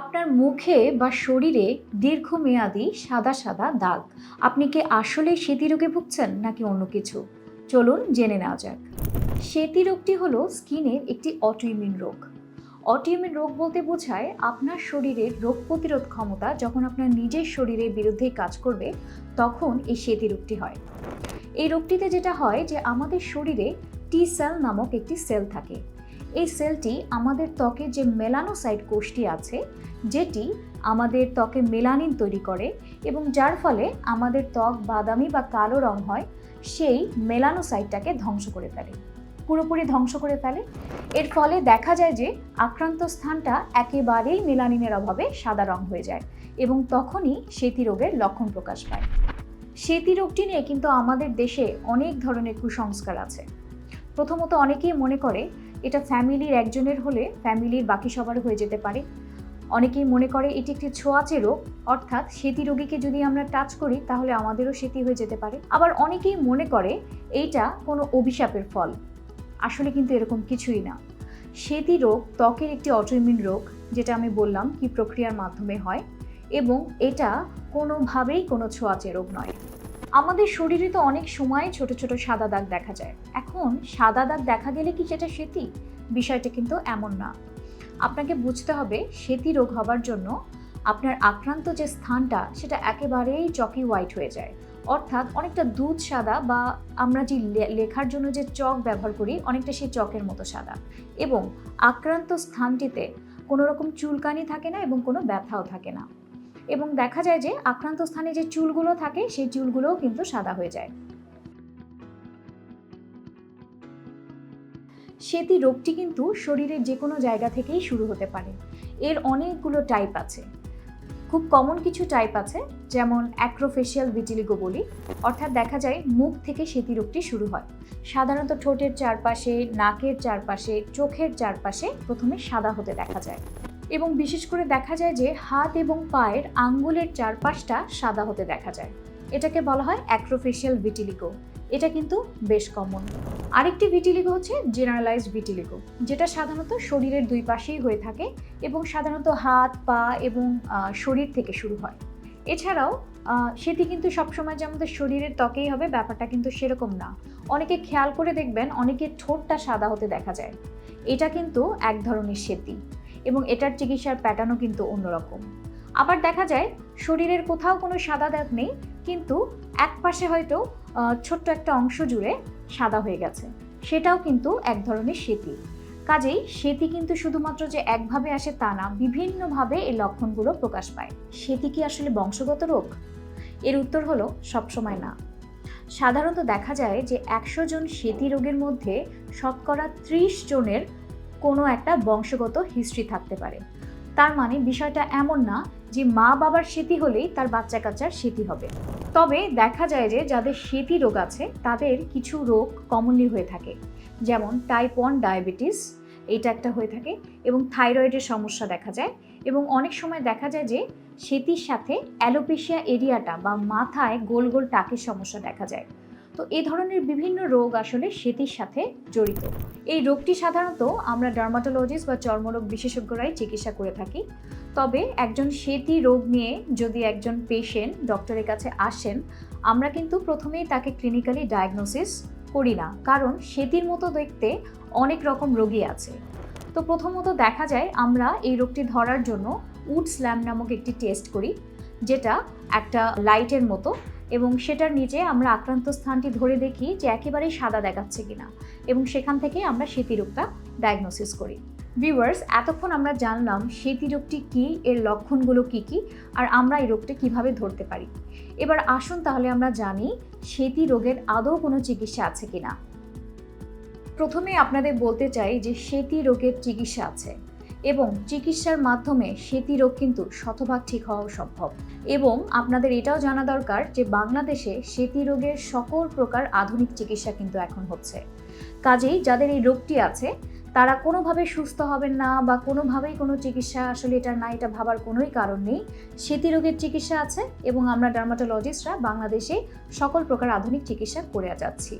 আপনার মুখে বা শরীরে দীর্ঘমেয়াদী সাদা সাদা দাগ। আপনি কি আসলে সেতি রোগে ভুগছেন নাকি অন্য কিছু? চলুন জেনে নেওয়া যাক। সেতি রোগটি হলো স্কিনের একটি অটোইমিউন রোগ। অটোইমিউন রোগ বলতে বোঝায় আপনার শরীরের রোগ প্রতিরোধ ক্ষমতা যখন আপনার নিজের শরীরের বিরুদ্ধে কাজ করবে, তখন এই সেতি রোগটি হয়। এই রোগটিতে যেটা হয় যে আমাদের শরীরে টি সেল নামক একটি সেল থাকে। এই সেলটি আমাদের ত্বকে যে মেলানোসাইট কোষটি আছে, যেটি আমাদের ত্বকে মেলানিন তৈরি করে এবং যার ফলে আমাদের ত্বক বাদামি বা কালো রং হয়, সেই মেলানোসাইটটাকে ধ্বংস করে ফেলে, পুরোপুরি ধ্বংস করে ফেলে। এর ফলে দেখা যায় যে আক্রান্ত স্থানটা একেবারেই মেলানিনের অভাবে সাদা রং হয়ে যায় এবং তখনই সেতি রোগের লক্ষণ প্রকাশ পায়। সেতি রোগটি নিয়ে কিন্তু আমাদের দেশে অনেক ধরনের কুসংস্কার আছে। প্রথমত অনেকেই মনে করে এটা ফ্যামিলির একজনের হলে ফ্যামিলির বাকি সবার হয়ে যেতে পারে। অনেকেই মনে করে এটি একটি ছোঁয়াচে রোগ, অর্থাৎ সেতি রোগীকে যদি আমরা টাচ করি, তাহলে আমাদেরও সেতি হয়ে যেতে পারে। আবার অনেকেই মনে করে এইটা কোনো অভিশাপের ফল। আসলে কিন্তু এরকম কিছুই না। সেতি রোগ ত্বকের একটি অটোইমিউন রোগ, যেটা আমি বললাম কি প্রক্রিয়ার মাধ্যমে হয়, এবং এটা কোনোভাবেই কোনো ছোঁয়াচে রোগ নয়। আমাদের শরীরে তো অনেক সময় ছোট ছোট সাদা দাগ দেখা যায়। এখন সাদা দাগ দেখা গেলে কি সেটা সেতি? বিষয়টা কিন্তু এমন না। আপনাকে বুঝতে হবে সেতি রোগ হবার জন্য আপনার আক্রান্ত যে স্থানটা, সেটা একেবারেই চকি হোয়াইট হয়ে যায়। অর্থাৎ অনেকটা দুধ সাদা বা আমরা যে লেখার জন্য যে চক ব্যবহার করি, অনেকটা সেই চকের মতো সাদা। এবং আক্রান্ত স্থানটিতে কোনো রকম চুলকানি থাকে না এবং কোনো ব্যথাও থাকে না। এবং দেখা যায় যে আক্রান্ত স্থানে যে চুলগুলো থাকে, সেই চুলগুলোও কিন্তু সাদা হয়ে যায়। সেতি রোগটি কিন্তু শরীরের যে কোনো জায়গা থেকেই শুরু হতে পারে। এর অনেকগুলো টাইপ আছে। খুব কমন কিছু টাইপ আছে, যেমন অ্যাক্রোফেশিয়াল ভিটিলিগো বলি। অর্থাৎ দেখা যায় মুখ থেকে সেতি রোগটি শুরু হয়। সাধারণত ঠোঁটের চারপাশে, নাকের চারপাশে, চোখের চারপাশে প্রথমে সাদা হতে দেখা যায়। এবং বিশেষ করে দেখা যায় যে হাত এবং পায়ের আঙ্গুলের চারপাশটা সাদা হতে দেখা যায়। এটাকে বলা হয় অ্যাক্রোফেশিয়াল ভিটিলিগো এটা কিন্তু বেশ কমন আরেকটি ভিটিলিগো হচ্ছে জেনারেলাইজড ভিটিলিগো যেটা সাধারণত শরীরের দুই পাশেই হয়ে থাকে এবং সাধারণত হাত, পা এবং শরীর থেকে শুরু হয়। এছাড়াও সেটি কিন্তু সবসময় যে আমাদের শরীরের ত্বকেই হবে, ব্যাপারটা কিন্তু সেরকম না। অনেকে খেয়াল করে দেখবেন, অনেকের ঠোঁটটা সাদা হতে দেখা যায়। এটা কিন্তু এক ধরনের সেতি। এবং এটার চিকিৎসার প্যাটার্নও কিন্তু অন্যরকম। আবার দেখা যায়, শরীরের কোথাও কোনো সাদা দাগ নেই, কিন্তু এক পাশে হয়তো ছোট্ট একটা অংশ জুড়ে সাদা হয়ে গেছে। সেটাও কিন্তু এক ধরনের সেতি। কাজেই সেতি কিন্তু শুধুমাত্র যে একভাবে আসে তা না, বিভিন্নভাবে এই লক্ষণগুলো প্রকাশ পায়। সেতি কি আসলে বংশগত রোগ? এর উত্তর হলো, সবসময় না। সাধারণত দেখা যায় যে একশো জন সেতি রোগের মধ্যে শতকরা ত্রিশ জনের কোনো একটা বংশগত হিস্ট্রি থাকতে পারে। তার মানে বিষয়টা এমন না যে মা বাবার সেতি হলেই তার বাচ্চা কাচ্চার সেতি হবে। তবে দেখা যায় যে যাদের সেতি রোগ আছে, তাদের কিছু রোগ কমনলি হয়ে থাকে। যেমন টাইপ ওয়ান ডায়াবেটিস এটা একটা হয়ে থাকে এবং থাইরয়েডের সমস্যা দেখা যায় এবং অনেক সময় দেখা যায় যে সেতির সাথে অ্যালোপেশিয়া এরিয়াটা বা মাথায় গোল গোল টাকের সমস্যা দেখা যায়। তো এই ধরনের বিভিন্ন রোগ আসলে সেতির সাথে জড়িত। এই রোগটি সাধারণত আমরা ডার্মাটোলজিস্ট বা চর্মরোগ বিশেষজ্ঞরাই চিকিৎসা করে থাকি। তবে একজন সেতি রোগ নিয়ে যদি একজন পেশেন্ট ডক্টরের কাছে আসেন, আমরা কিন্তু প্রথমেই তাকে ক্লিনিক্যালি ডায়াগনোসিস করি না। কারণ সেতির মতো দেখতে অনেক রকম রোগী আছে। তো প্রথমত দেখা যায় আমরা এই রোগটি ধরার জন্য উড স্ল্যাম নামক একটি টেস্ট করি, যেটা একটা লাইটের মতো এবং সেটার নিচে আমরা আক্রান্ত স্থানটি ধরে দেখি যে একেবারেই সাদা দেখাচ্ছে কিনা এবং সেখান থেকে আমরা রোগটা ডায়াগনোসিস করি। ভিউয়ার্স এতক্ষণ আমরা জানলাম সেতি রোগটি কী, এর লক্ষণগুলো কি কি, আর আমরা এই রোগটা কীভাবে ধরতে পারি। এবার আসুন তাহলে আমরা জানি সেতি রোগের আদৌ কোনো চিকিৎসা আছে কিনা। প্রথমে আপনাদের বলতে চাই যে সেতি রোগের চিকিৎসা আছে। এবং চিকিৎসার মাধ্যমে সেতি রোগ কিন্তু শতভাগ ঠিক হওয়া সম্ভব। এবং আপনাদের এটাও জানা দরকার যে বাংলাদেশে সেতি রোগের সকল প্রকার আধুনিক চিকিৎসা কিন্তু এখন হচ্ছে। কাজেই যাদের এই রোগটি আছে, তারা কোনোভাবে সুস্থ হবেন না বা কোনোভাবেই কোনো চিকিৎসা আসলে এটা না, এটা ভাবার কোনোই কারণ নেই। সেতি রোগের চিকিৎসা আছে এবং আমরা ডার্মাটোলজিস্টরা বাংলাদেশে সকল প্রকার আধুনিক চিকিৎসা করে যাচ্ছি।